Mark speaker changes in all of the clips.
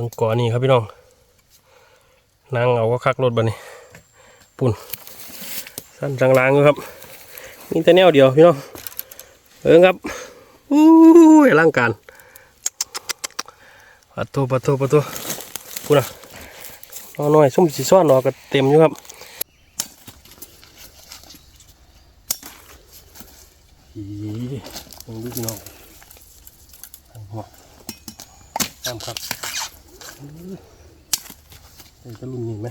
Speaker 1: บิ่งก่อนี่ครับพี่น้องนั่งเอาก็คักรถบันนี้ปุ่นสั้นจางลางอยู่ครับ มีแต่แนวเดียวพี่น้องเออครับอู้ยร่างการปัดตัวปัดตัวปัดตัวปุ่นอะนอน้อยส้มสีซ้อนรอก็เต็มอยู่ครับอีมึงดูพี่น้องทางหัวตามครับ เดี๋ยวจะรุ่นนี้ไหม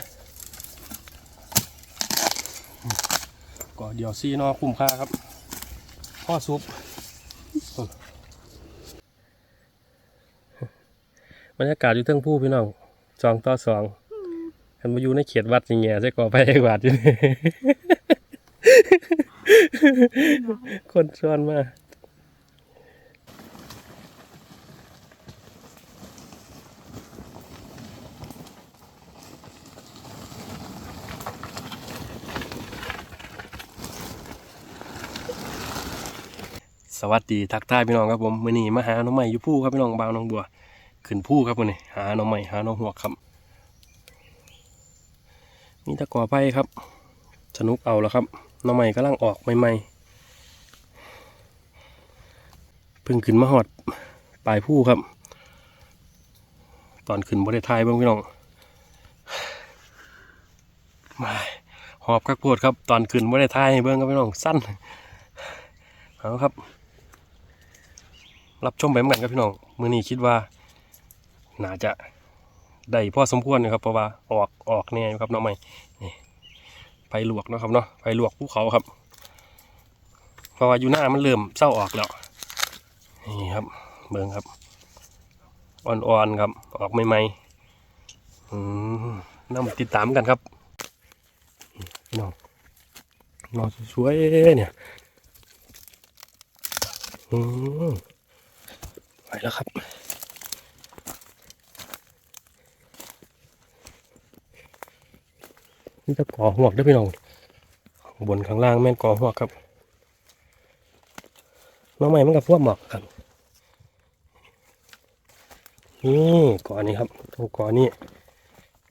Speaker 1: อืมก่อเดี๋ยว ซีนอคุ้มค่าครับพ่อซุปบรรยากาศอยู่ทั้งผู้พี่น้องสองต่อสองคันมาอยู่ในเขตวัดอย่างเงี้ยใช่ก่อไปไอ้วัดอยู่คนชวนมา สวัสดีทักทายพี่น้องครับผมมื่อนี้มาหาน้องใหม่อยู่ผู้ครับพี่น้องบางน้องบัว ขึ้นผู้ครับมื่อนี้หาน้องใหม่หาน้องหัวครับนี่ตะกอไปครับ สนุกเอาแล้วครับน้องใหม่กำลังออกใหม่ๆเพิ่งขึ้นมาหอดปลายผู้ครับ ตอนขึ้นบริทายเบ้างพี่น้องมาหอบกักโพดครับ ตอนขึ้นบริทายเบิ้งครับพี่น้องสั้นเอาครับ รับชมไปเหมือนกันครับพี่น้องมือนี้คิดว่าน่าจะได้พอสมควรนะครับเพราะว่าออกออกแน่อยู่ครับน้องใหม่นี่ไฟลวกนะครับเนาะไฟลวกภูเขาครับ เพราะว่าอยู่หน้ามันเริ่มเศร้าออกแล้วนี่ครับเบิ่งครับอ่อนๆครับ ออกใหม่ๆอืมน้ำติดตามกันครับพี่น้องนอนสวยๆเนี่ยอืม ไปแล้วครับ นี่จะก่อหวกได้พี่น้องข้างบนข้างล่างแม่นก่อหวกครับน้องใหม่มันกับพวกหมอกครับนี่ก่อนนี้ครับตรงก่อนนี้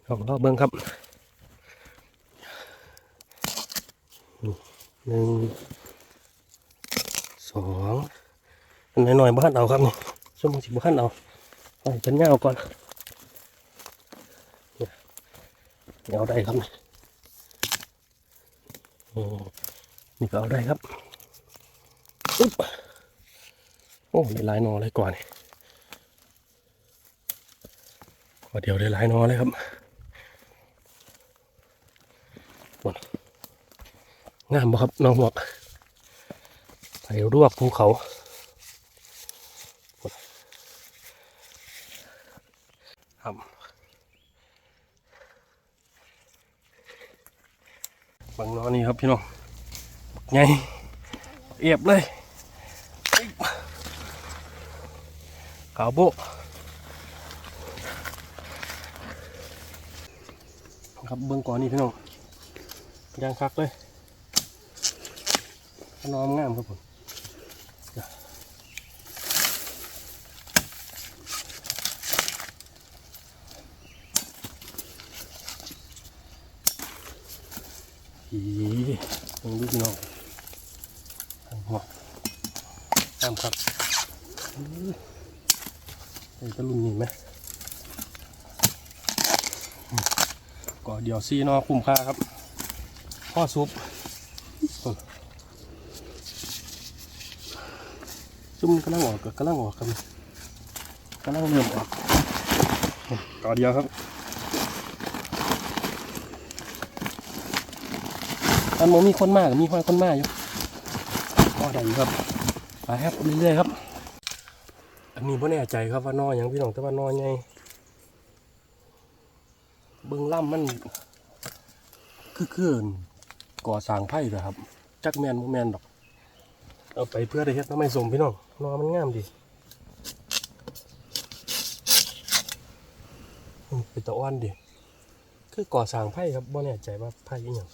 Speaker 1: ลองรอบเบิ้งครับหนึ่งสองอันน้อยๆบ้านเอาครับนี่ ชั่วโมงสิบบ้านเอาเอาให้นเงาก่อนเนี่ยเอาได้ครับนี่อืมนี่ก็เอาได้ครับอุ๊บโอ้ได้ลายนอเลยก่อนนี่ก็เดี๋ยวได้ลายนอเลยครับงามบ่ครับน้องหมวกไปรวกภูเขา บังนอนี่ครับพี่น้องไงเอียบเลยขาวโบะครับเบื้องก่อนนี่พี่น้องยางคักเลยนอมงามครับผม อีต้องดูพี่น้องทางหัวตามครับอื้อเดี๋ยวจะรุ่นนี้ไหมอืมก็เดี๋ยวซีนอคุ้มค่าครับพ่อซุปซุ่มกำลังออกกำลังออกครับกำลังเริ่มออกก่อเดียวครับอันโมมีคนมากมีห้อยคนมากอยู่ก็ได้อยู่ครับไปครับเรื่อยๆครับ อันนี้พ่แน่ใจครับว่านออย่างพี่น้องแต่ว่านอไงเบื้องล่ำมัน คือคืนก่อสร้างไผ่เลยครับ จักแมนโมแมนดอก เอาไปเพื่อได้เฮ็ดน้ำไม่สมพี่น้องนอมันงามดีเป็นตะอ้อนดีคือก่อสร้างไผ่ครับบ่แน่ใจว่าไผ่อีหยัง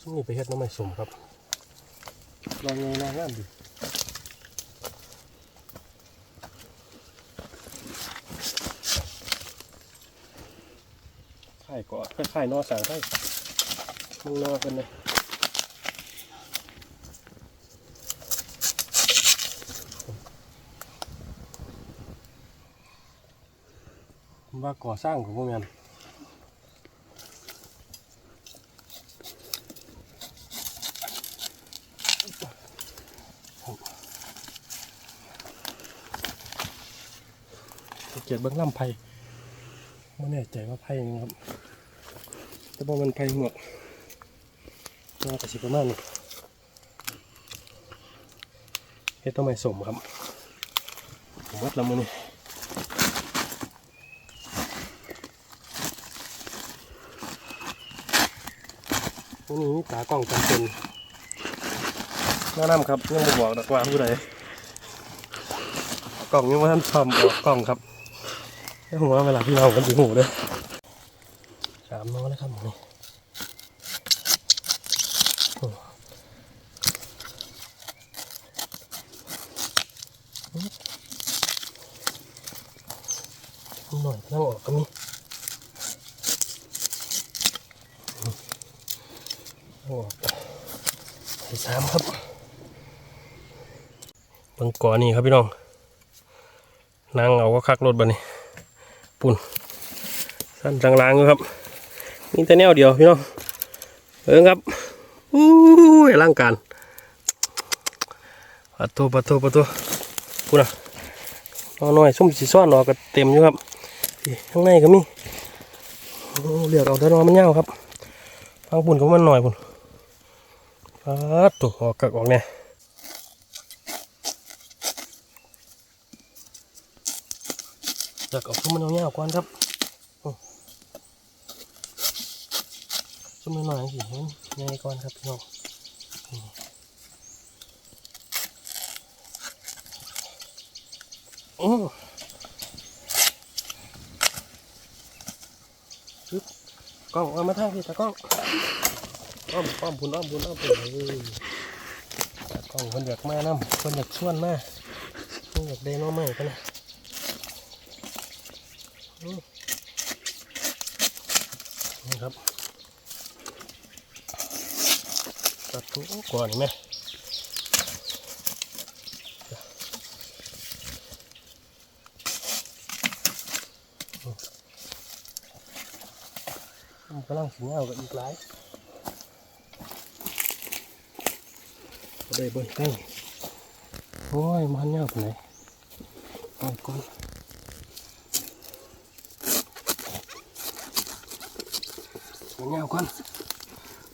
Speaker 1: ซึ่งนี่ไปเฮ็ดน้ำไม่สมครับลองไงลองงามดิายๆก่อคล้ายๆนอสางไทยมึงนอกันเลยว่าก่อสร้างของพวกมันเกียดเบื้องล่ำไผ่ไม่แน่ใจว่าไผ่ยังครับ แต่ว่ามันไผ่หมวกน่าจะสิประมาณนี้เฮ็ดต้นไม้สมครับผมวัดล้วมือนี่วันนี้มีตากล้องจำเป็นแนะนำครับยังไม่บอกดอกว่าผู้ใดกล้องยังว่าท่านทำออกกล้องครับให้หัวเวลาพี่เรากันสีหูเลยสามน้อแล้วครับผมนี่โอ้หน่อยนั่งออกก็มี ไออกใส่สามครับบางกอนนี่ครับพี่น้องนั่งเอาก็คักรถบันนี้ปุ่นสั้นจางลางอยู่ครับมีแต่แนวเดียวพี่น้องเอิงครับอู้ยร่างการปัดตัวปัดตัวปัดตัวปุ่นอะนอนหน่อยส้มสีซ้อนนอก็เต็มอยู่ครับข้างในก็มีเลือกเอาแต่นอมันยาวครับ ฟังปุ่นก็มันหน่อยปุ่นปัดตัวออกกักออกเนี่ยเลือกเอาซุ้มมันยาวๆก่อนครับซุ้มมันหน่อยสิเห็นใหญ่ก่อนครับพี่น้องนี่โอ้ปึ๊บก ล้องเอามาทางพี่ตากล้องอ้อมอ้อมบุญอ้อมบุญอ้อมบุญเลยตากล้องคนอยากมาน้ำคนอยากชวนมาคนอยากได้หน้องใหม่กันนะนี่ครับตัดทุกก่อนไหม กำลังสิงเอากับอีกหลายได้เบิ่งตั้โอ้ยมันเงาไปไหนเอาก่อนเงาก่อน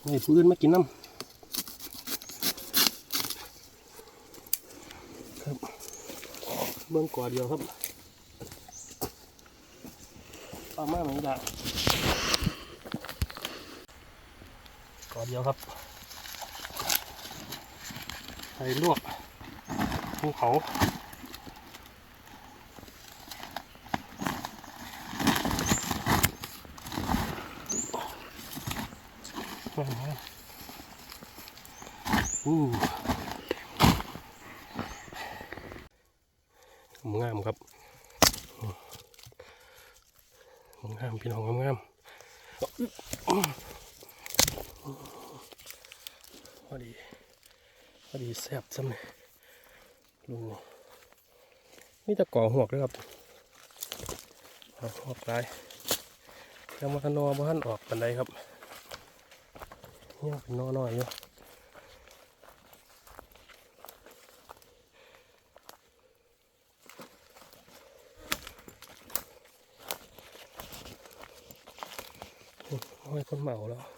Speaker 1: นี่ปืนมากินน้ำครับเบื้องก่อเดียวครับเอามาเหมือนกันก่อ เดียวครับไปลวกภูเขามามาอู้งามครับงามพี่น้องงามพอดีพอดี แซ่บซ้ำเลยลุงนี่มีแตะก่อหวกด้วยครับหวกลายยังมาขนอบ้านออกปันไดครับยังเป็นนอน้อยอยู่โอ้ยคนเหมาแล้ว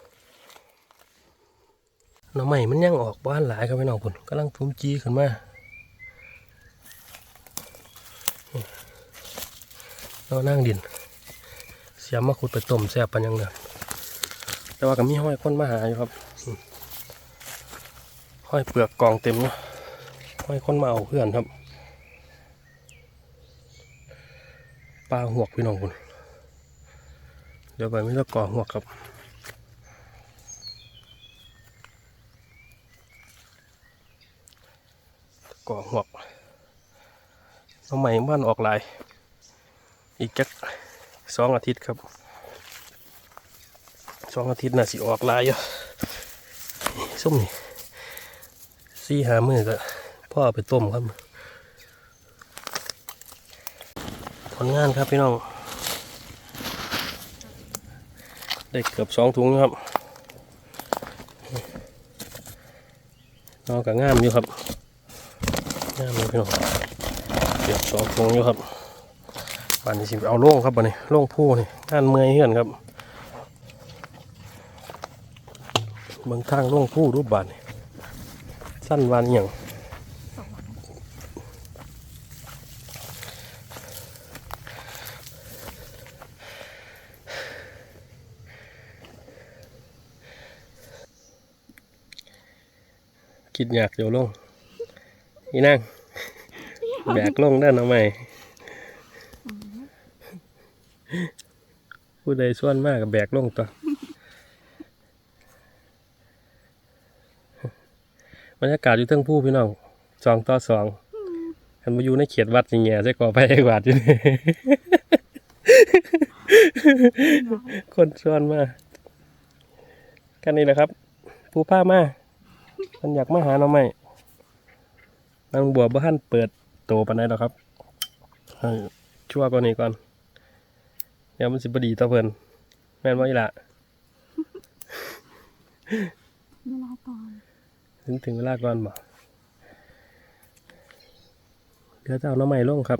Speaker 1: หน่อใหม่มันยังออกบ้านหลายครับพี่น้องพุ่นกำลังทุ่มจีขึ้นมาเรานั่งดิน เสียมาขุดไปต้มแซ่บปันยังเดิมแต่ว่าก็มีห้อยคนมาหาอยู่ครับ ห้อยเปลือกกองเต็มเนาะห้อยคนมาเอาเพื่อนครับ ปลาหวกพี่น้องคุณเดี๋ยวไปไม่ต้องก่อหวกครับ ก่อหวกน้องใหม่บ้านออกลาย อีกจักสองอาทิตย์ครับสองอาทิตย์น่าสิออกลายอยู่ส้มนี่สี่หามือก็พ่อเอาไปต้มครับผลงานครับพี่น้อง ได้เกือบสองถุงครับนอกกับงามอยู่ครับ งามเลยพี่น้องเกือบสองถุงอยู่ครับบ้านนี้สิเอาโล่งครับบ้านนี้โล่งผู้นี่งานเมื่อยเฮือนครับเบางทางโล่งผู้รูปบานนี่สั้นวันอย่างคิดอยากเดี๋ยวลง อีนั่ง แบกลงด้านเอาใหม่ผู้ใดส่วนมากกับแบกลงตัวบรรยากาศอยู่เทั้งผู้พี่น้องสองต่อสองคันมาอยู่ในเขตวัดอย่างเงี้ยใช่ก่อไปไอ้วัดอยู่นี่คนส่วนมากกันนี่แหละครับ ผู้ผ้ามามันอยากมาหาเราไหม นางบัวบ้านเปิดโตปานไหนหรอกครับให้ชั่วก่อนนี้ก่อนเดี๋ยวมันสิบดีต่อเพิ่นแม่นว่าอีหละ
Speaker 2: เวลาก่อน
Speaker 1: ถึงถึงเวลาก่อนบ่เดี๋ยวจะเอาน้ำใหม่ลงครับ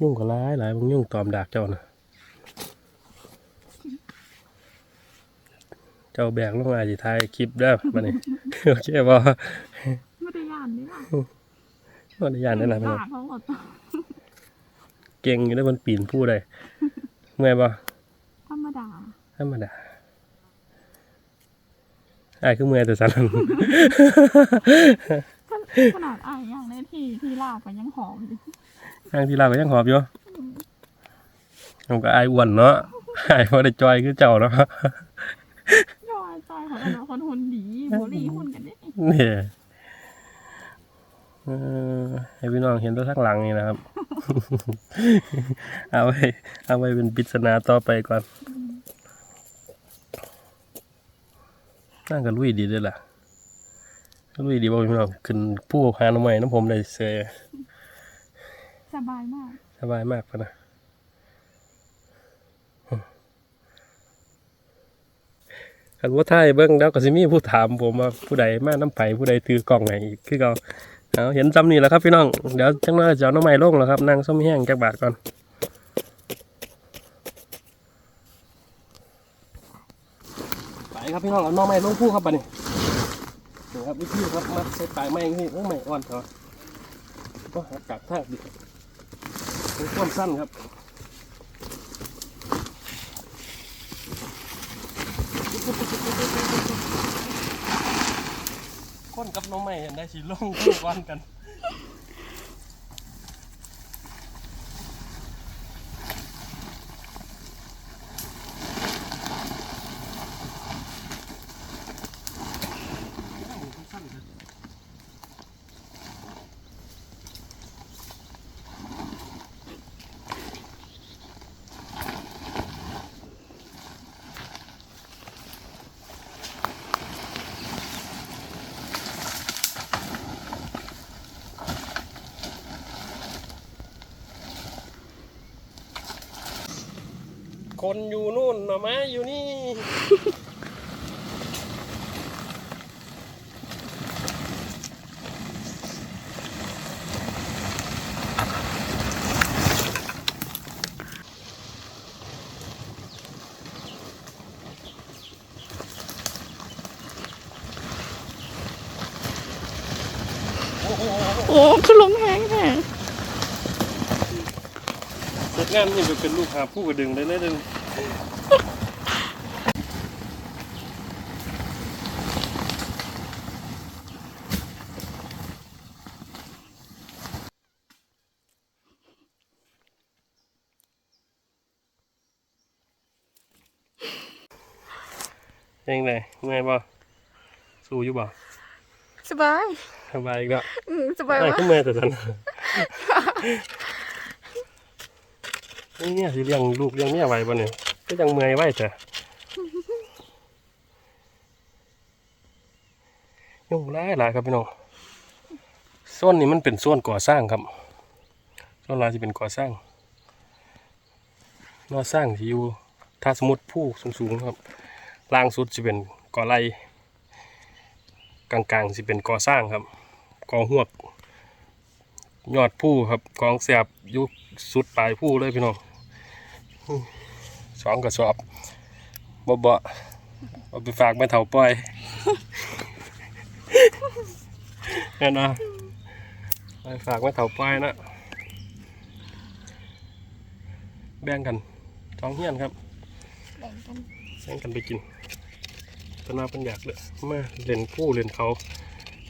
Speaker 1: ยุ่งกับร้ายหลายบางยุ่งตอมดากเจ้านะ เจ้าแบกลงมาสิท้ายคลิปเด้อบัดนี้โอเคบ่
Speaker 2: ไม่ได้ยานนี่หรอ
Speaker 1: ว่าได้ยานได้หลายพี่น้อง
Speaker 2: เขาหมด
Speaker 1: เก่งอยู่ได้บนปีนผู้ใดเมื่อยบ่
Speaker 2: ธรรมดา
Speaker 1: ธรรมดาไอ้ายคือเมื่อยแต่สัน
Speaker 2: ขนาดไอ้อย่างในที่ที่ลากไปยังหอมอยู่
Speaker 1: ทางที่เราก็ยังหอบอยู่ผมก็อายอ้วนเนาะอายพอได้จอยคือเจ้าเนาะ
Speaker 2: ย อยเขาเป็นคนหุ่นดีหัวหลีหุ่นกันนี่
Speaker 1: เนี่ยเออให้พี่น้องเห็นตัวข้างหลังนี่นะครับ เอาไว้เอาไว้เป็นปริศนาต่อไปก่อนนั่งกันลุยดีด้วยล่ะลุยดีบ่พี่น้องขึ้นผู้หาหน้ำใหม่น้ำผมได้เสย
Speaker 2: สบายมาก
Speaker 1: สบายมากพะนะ คันว่าท้ายเบิ้งแล้วก็สิมีผู้ถามผมว่าผู้ใดมาน้ำไผ่ผู้ใดถือกล่องไหนคือเขาเอาเห็นจำนี่แหล้วครับพี่น้องเดี๋ยวจังเลยจะเอาน้ำใหม่ลงแล้วครับนั่งส้มแห้งจากบาทก่อนไปครับพี่น้องเอาน้องใหม่ลงผู้ครับบัดนี้นี่ครับวิธีครับมัดใส่ปลายไม้อย่างนี่โอ้ไม่อ่อนเถอะก็หากาดท่าดิเป็นความสั้นครับ คนกับน้องใหม่เห็นได้สิลงคู่วันกัน คนอยู่นู่นหน่อไม้อยู่นี่
Speaker 2: โอ้คือลงแห้งแห้ง
Speaker 1: เสร็จงานนี่ เป็นลูกหาผู้กระดึงได้เลยเดึงยังไงเมื่อยบ่สู้อยู่บ่
Speaker 2: สบาย
Speaker 1: สบายอีกแล้ว
Speaker 2: อืมสบาย
Speaker 1: ไอ้
Speaker 2: มาก
Speaker 1: ขึ้นเมื่อยแต่สันนี่ นี่เนี่ยสิเลี้ยงลูกเลี้ยงเมียไว้บ่เนี่ยก็ยังเมื่อยไว้แต่ยุ่งหลายหลายครับพี่น้องโซนนี้มันเป็นโซนก่อสร้างครับโซนลายจะเป็นก่อสร้างนอสร้างที่อยู่ถ้าสมมติผู้สูงๆครับล่างสุดจะเป็นก่อไรกลางๆจะเป็นก่อสร้างครับก่อหวกยอดผู้ครับกองแสบยุสุดปลายผู้เลยพี่น้อง สองกระสอบบ่บ่เอาไปฝากแม่เถาปล่อยแน่นะไปฝากแม่เถาปล่อยนะแบ่งกันสองเฮียนครับ
Speaker 2: แบ่งกัน
Speaker 1: แบ่งกันไปกินตนาเป็นอยากเลยมาเล่นผู้เล่นเขา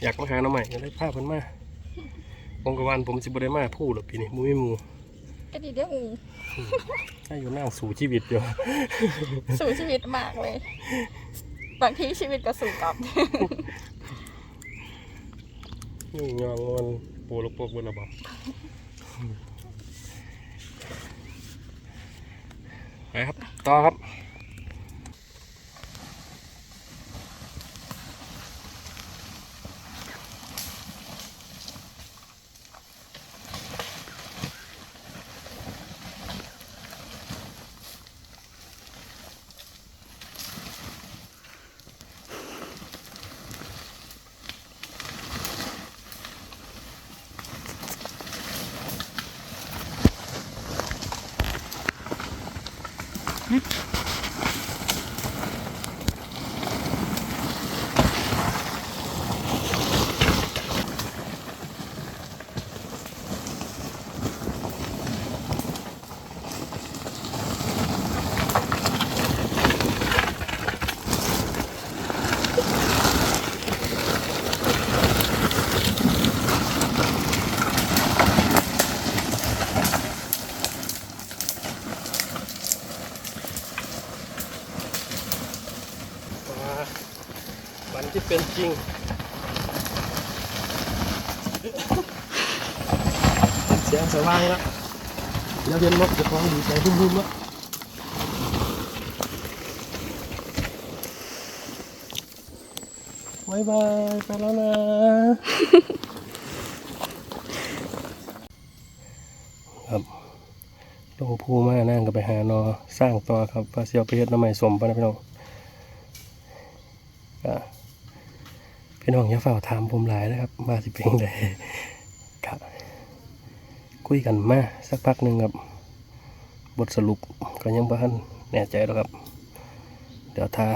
Speaker 1: อยากมาหาหน้องใหม่ก็ได้พาเพิ่นมาผมกับวันผมสิบ่ได้มาผู้หรอกปีนี้มูไม่มู
Speaker 2: ก็ดีเด้อ อู
Speaker 1: ให้อยู่นั่งสู่ชีวิตอยู่
Speaker 2: สู่ชีวิตมากเลย บางทีชีวิตก็สู่กลับ
Speaker 1: ยุ่งยองมันปูลูกปกบนระบบไปครับ ต่อครับ มาวันที่เป็น จริงเสียงสว่างแล้วแล้วเรียนนกจะคล้องดีใจรุ่มๆแล้วบายบายไปแล้วนะ ครับลงภูมานั่งก็ไปหานอสร้างต่อครับว่าเสียวไปเฮ็ดหน้ำใหม่สมปะนะพี่น้องก็ พี่น้องอย่าเฝ้าถามผมหลายนะครับ มาสิเป็นไดครับคุยกันมาสักพักหนึ่งครับ บทสรุปก็ยังบ่ทันแน่ใจหรอกครับ เดี๋ยวถ้า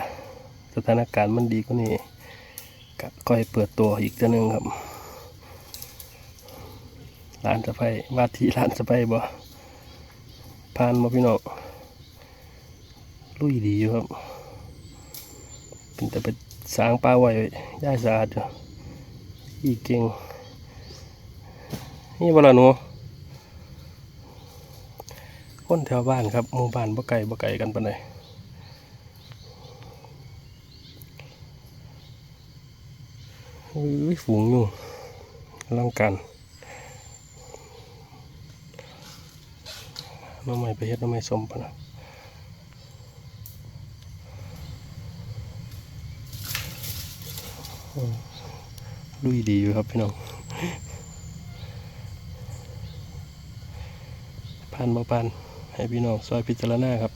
Speaker 1: สถานการณ์มันดีกว่านี้ก็ค่อยเปิดตัวอีกตัวหนึ่งครับร้านสะไปวาทีร้านสะไปบ่ผ่านมาพี่น้องลุยดีอยู่ครับ เป็นแต่ไป สางปลาไว้ย่าสะอาดอยู่อีเก่งนี่บละหนูคนแถวบ้านครับหมู่บ้านบ่ไก่บ่ไก่กันปานใดอุ้ยฝูงอยู่ร่างกันน้องใหม่ไปเฮ็ดน้องใหม่สมปะนะ ลุยดีอยู่ครับพี่น้องพันมาพันให้พี่น้องซอยพิจารณาครับ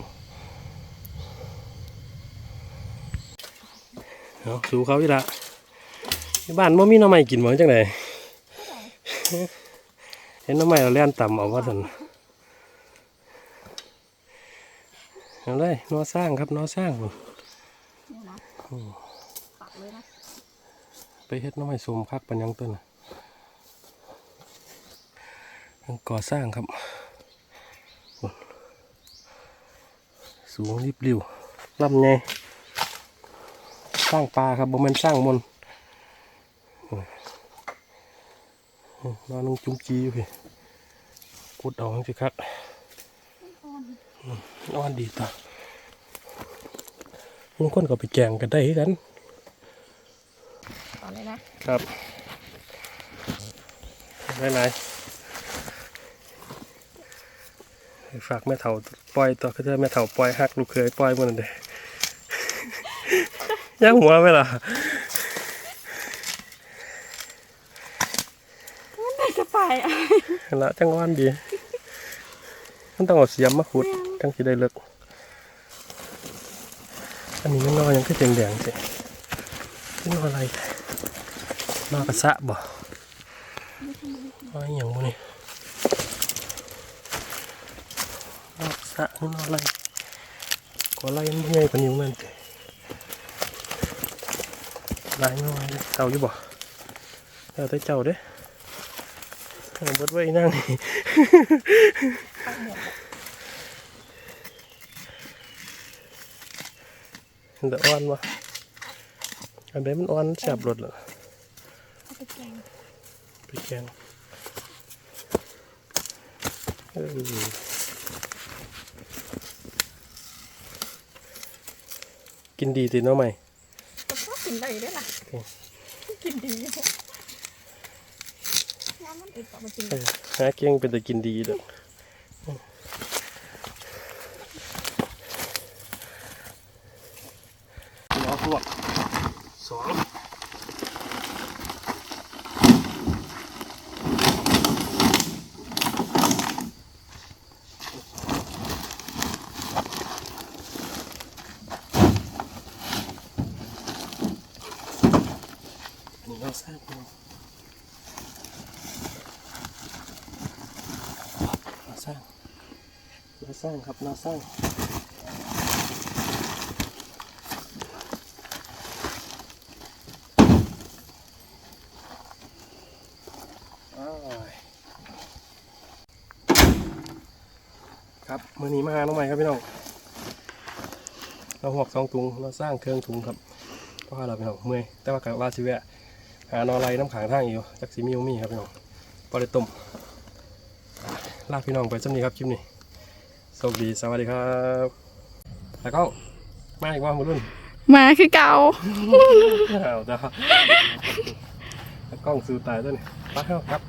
Speaker 1: เอาสู่เขาอีละบ้านบ่มีน้ำใหม่กินหมจังไดเห็นน้ำใหม่เราเล่นต่ำเอาว่าสันเอาเลยนอสร้างครับนอสร้างพุ่น
Speaker 2: นี่นะปักเลยนะ
Speaker 1: ไปเฮ็ดน้ำใหม่สมคักปันยังต้นยังก่อสร้างครับ สูงริบริวลำไงสร้างปลาครับบ่แม่นสร้างมนต์โอ้ยนอนนึงจุ้มจีอยู่พี่กุดเอาสิครับนอนดีต่อบางคนก็ไปแกงกันได้กัน
Speaker 2: ต่อเลยนะครับ
Speaker 1: หลายหลายฝากแม่เฒ่าปล่อยตัวคือเธอแม่เฒ่าปล่อยหักลูกเคยปล่อยมันนนเด้ย่างหัวไหมล่ะ
Speaker 2: ไหนจะไปอะ
Speaker 1: เห็นละจังหวานดี มันต้องเอาเสียมมาขุดจังสิได้เลิกอันนี้มันนอยังคือแดงๆสิมันนออะไร นอกระสะบ่นออหย่างบ่นี่นอกสะนี่นออะไรก็อะไรมันบ่ใหญ่กว่านิ้วมันสิลายน้อยเลยเต่าอยู่บ่เอ ไป
Speaker 2: แกง
Speaker 1: เออกินดีติเนาะใหม่
Speaker 2: แต่พอกินได้ได้ล่ะ
Speaker 1: โอ้
Speaker 2: กินดีน้ำมันอึดต่อมากิน
Speaker 1: เออหาเก่งเป็นแต่กินดีเด้อล้อพวกสองอันนี้เราสร้างเนาะ นาสร้าง นาสร้างครับนาสร้างครับมือนี้มาหาน้องใหม่ครับพี่น้องเราหอกสองถุงเราสร้างเครื่องถุงครับเพราะว่าเราพี่น้องเมื่อยแต่ว่ากะว่าสิแวะหานอไรน้ำขังทางอยู่จักสีมีบ่มีครับพี่น้องพอได้ต้มลากพี่น้องไปสักนี้ครับคลิปนี้ โชคดีสวัสดีครับ แล้วก็มาอีกว่ามารุ่น
Speaker 2: มาคือเก่า
Speaker 1: เอาแต่ครับแล้วกล้องสู้ตายตัวนี้ไปเถอะครับ